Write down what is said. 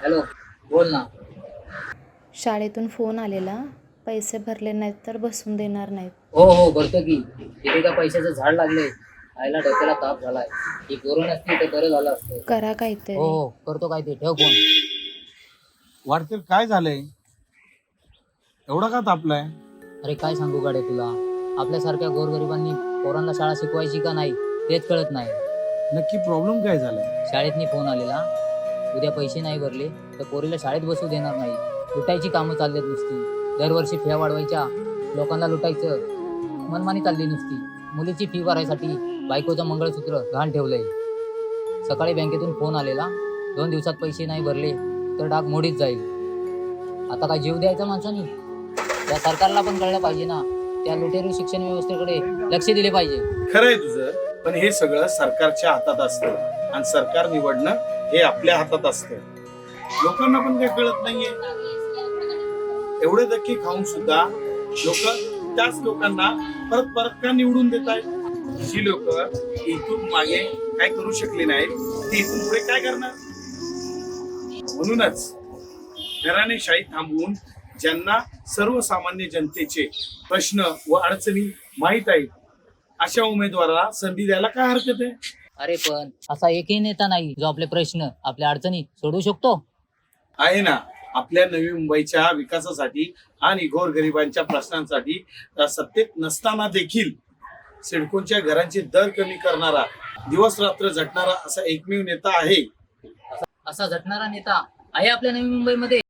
Hello बोल ना. शाळेतून फोन आलेला. पैसे भरले नाहीत तर बसून देणार नाहीत. हो हो भरतो की. तिथे का पैशाचं झाड लागले आईला डोक्याला ताप झालाय. ही पोरं नसती तर बरं झालं असतं. करा काहीतरी. हो हो करतो काय ते ठेव फोन. वाटतील काय झालंय? एवढा का तापलाय? अरे काय सांगू गाडे तुला? आपल्यासारख्या गोरगरिबांनी पोरांना शाळा शिकवायची का नाही तेच कळत नाही. नक्की प्रॉब्लेम काय झालाय? शाळेतनी फोन आलेला. उद्या पैसे नाही भरले तर पोरीला शाळेत बसू देणार नाही. लुटायची कामं चालली नुसती. दरवर्षी फिया वाढवायच्या. लोकांना लुटायचं. मनमानी चालली नुसती. मुलीची फी भरायसाठी बायकोचं मंगळसूत्र घाण ठेवलंय. सकाळी बँकेतून फोन आलेला. दोन दिवसात पैसे नाही भरले तर डाग मोडीत जाईल. आता काय जीव द्यायचा माणसानी? त्या सरकारला पण कळलं पाहिजे ना. त्या लुटेरू शिक्षण व्यवस्थेकडे लक्ष दिले पाहिजे. खरंय तुझं पण हे सगळं सरकारच्या हातात असतं. आणि सरकार निवडणं हे आपल्या हातात असतं. लोकांना पण काही कळत नाहीये. एवढे धक्के खाऊन सुद्धा लोक त्याच लोकांना परत परत का निवडून देत आहेत जी लोक इथून मागे काय करू शकले नाहीत. ते इथून पुढे काय करणार? म्हणूनच घराने शाही थांबवून ज्यांना सर्वसामान्य जनतेचे प्रश्न व अडचणी माहीत आहेत अशा उमेदवाराला संधी द्यायला काय हरकत आहे? अरे पण असा एकही नेता नाही जो आपले प्रश्न आपल्या अडचणी सोडवू शकतो. आहे ना आपल्या नवी मुंबईच्या विकासासाठी आणि गोरगरिबांच्या प्रश्नांसाठी सत्तेत नसताना देखील सिडकोच्या घरांचे दर कमी करणारा दिवस रात्र झटणारा असा एकमेव नेता आहे. असा झटणारा नेता आहे आपल्या नवी मुंबईमध्ये.